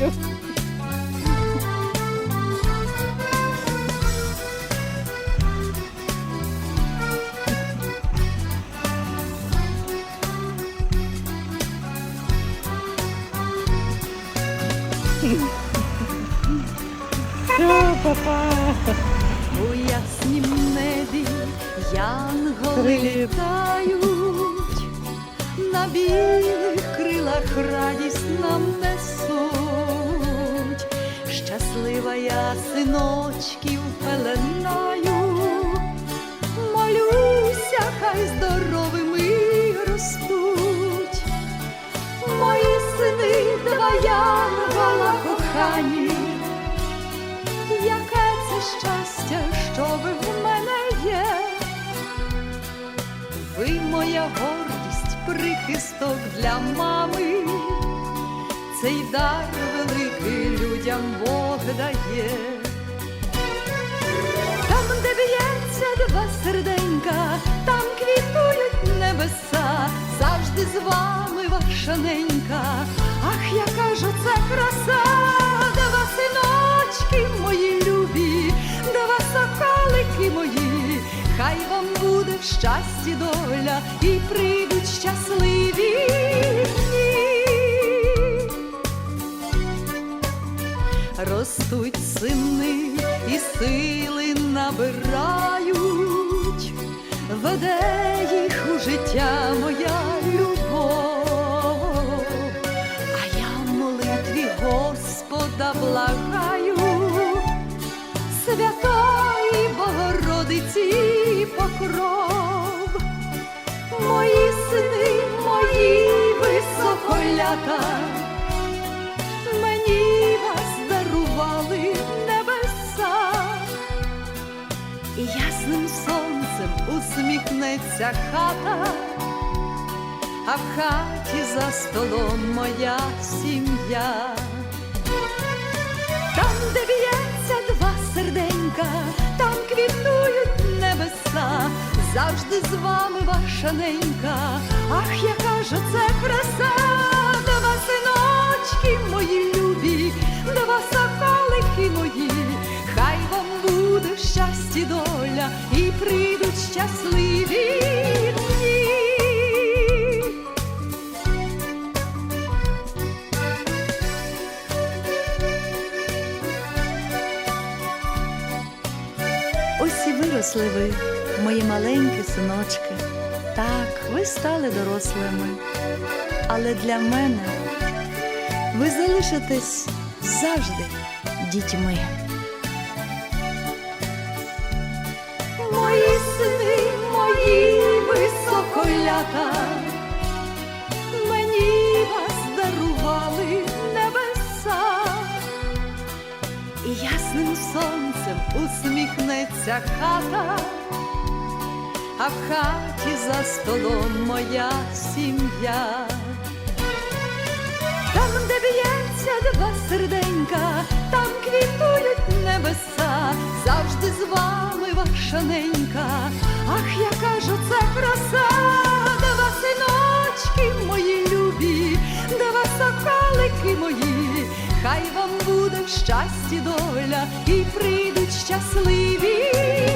бачу. Папа. У яснім небі янголи літають, на білих крилах радість нам несуть я синочків пеленаю, молюся, хай здоровими ростуть. Мої сини, два янгола кохані, яке це щастя, що ви в мене є. Ви моя гордість, прихисток для мами, цей дар великий людям Бог дає. Там, де б'ється два серденька, там квітують небеса, завжди з вами ваша ненька. Ах, яка ж це краса, два синочки мої любі, два соколики мої, хай вам буде в щасті доля і прийдуть щасливі Ростуть сини і сили набирають, веде їх у життя моя любов, а я в молитві Господа благаю, святої Богородиці покров, мої сини, мої високолята усміхнеться хата, а в хаті за столом моя сім'я. Там, де б'ється два серденька, там квітують небеса, завжди з вами ваша ненька. Ах, яка ж це краса, два синочки мої любі, два соколики мої, хай вам буде в щасті доля і прийдуть щасливі виросли ви, мої маленькі синочки. Так, ви стали дорослими, але для мене ви залишитесь завжди дітьми. Мої сини, мої високолята, і ясним сонцем усміхнеться хата, а в хаті за столом моя сім'я. Там, де б'ється два серденька, там квітують небеса, завжди з вами ваша ненька. Ах, яка ж це краса, щасті доля і прийдуть щасливі